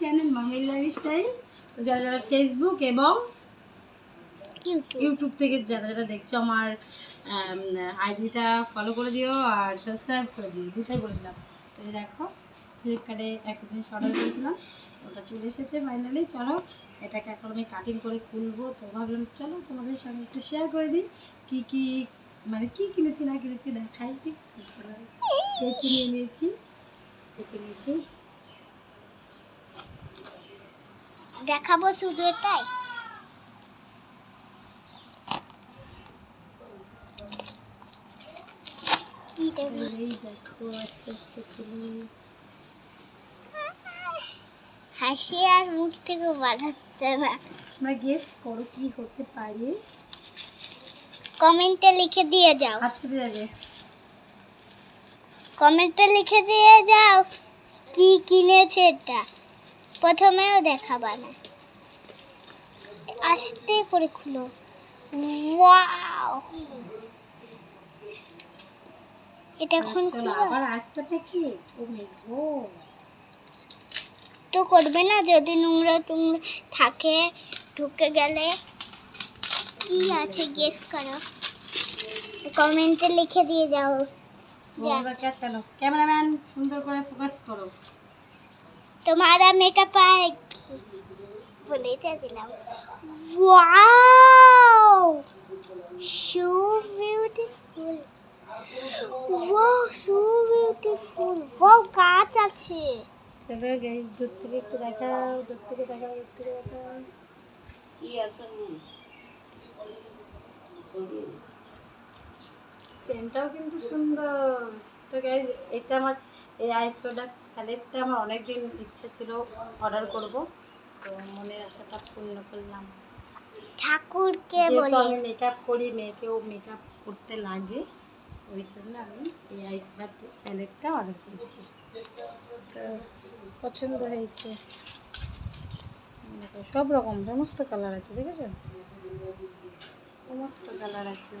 Channel মামির lifestyle তো যারা যারা ফেসবুক এবং ইউটিউব থেকে যারা যারা দেখছ আমার আইডিটা ফলো করে দিও আর সাবস্ক্রাইব করে দিও। দুটাই করে দিলাম। তো দেখো ফ্লিপকার্টে একটা জিনিস অর্ডার করেছিলাম। তো ওটা চলে এসেছে ফাইনালি চলো এটাকে এখন আমি কাটিং করে খুলবো। তো ভাবলাম চলো তোমাদের সঙ্গে একটু শেয়ার করে দিই। কী কী মানে কী কিনেছি না কিনেছি দেখাই। ঠিক আছে। নিয়ে নিয়েছি। কেচি নিয়েছি। দেখাবো শুধু এটাই? হাসি আর মুখ থেকে বাজাচ্ছে না। তোমরা গেস করো কি হতে পারে। কমেন্টে লিখে দিয়ে যাও। কমেন্টে লিখে দিয়ে যাও। কি কিনেছে এটা? প্রথমেও দেখাবা না। আস্তে করে খুলো। ওয়াও। এটা এখন আবার তো করবে না যদি নোংরা টুংরা থাকে ঢুকে গেলে কি আছে গেস করো? কমেন্টে লিখে দিয়ে যাও। ক্যামেরাম্যান সুন্দর করে ফোকাস করো। तुम्हारा मेकअप आएगी बोले तो दिला wow so beautiful wow so beautiful wow কাঁচ আছে চলো গাইস দূর থেকে একটু দেখাও দূর থেকে দেখাও দূর থেকে দেখাও সেন্টটাও কিন্তু সুন্দর তো গাইজ এটা আমার এই আইসোডা প্যালেটটা আমার অনেক দিন ইচ্ছে ছিল অর্ডার করব। তো মনের আশাটা পূর্ণ করলাম। ঠাকুরকে বলে আমি মেকআপ করি মেয়েকেও মেকআপ করতে লাগে। ওই জন্য আমি এই আইসোডা প্যালেটটা অর্ডার করেছি। তো পছন্দ হয়েছে। দেখো, সব রকম সমস্ত কালার আছে দেখেছেন সমস্ত কালার আছে।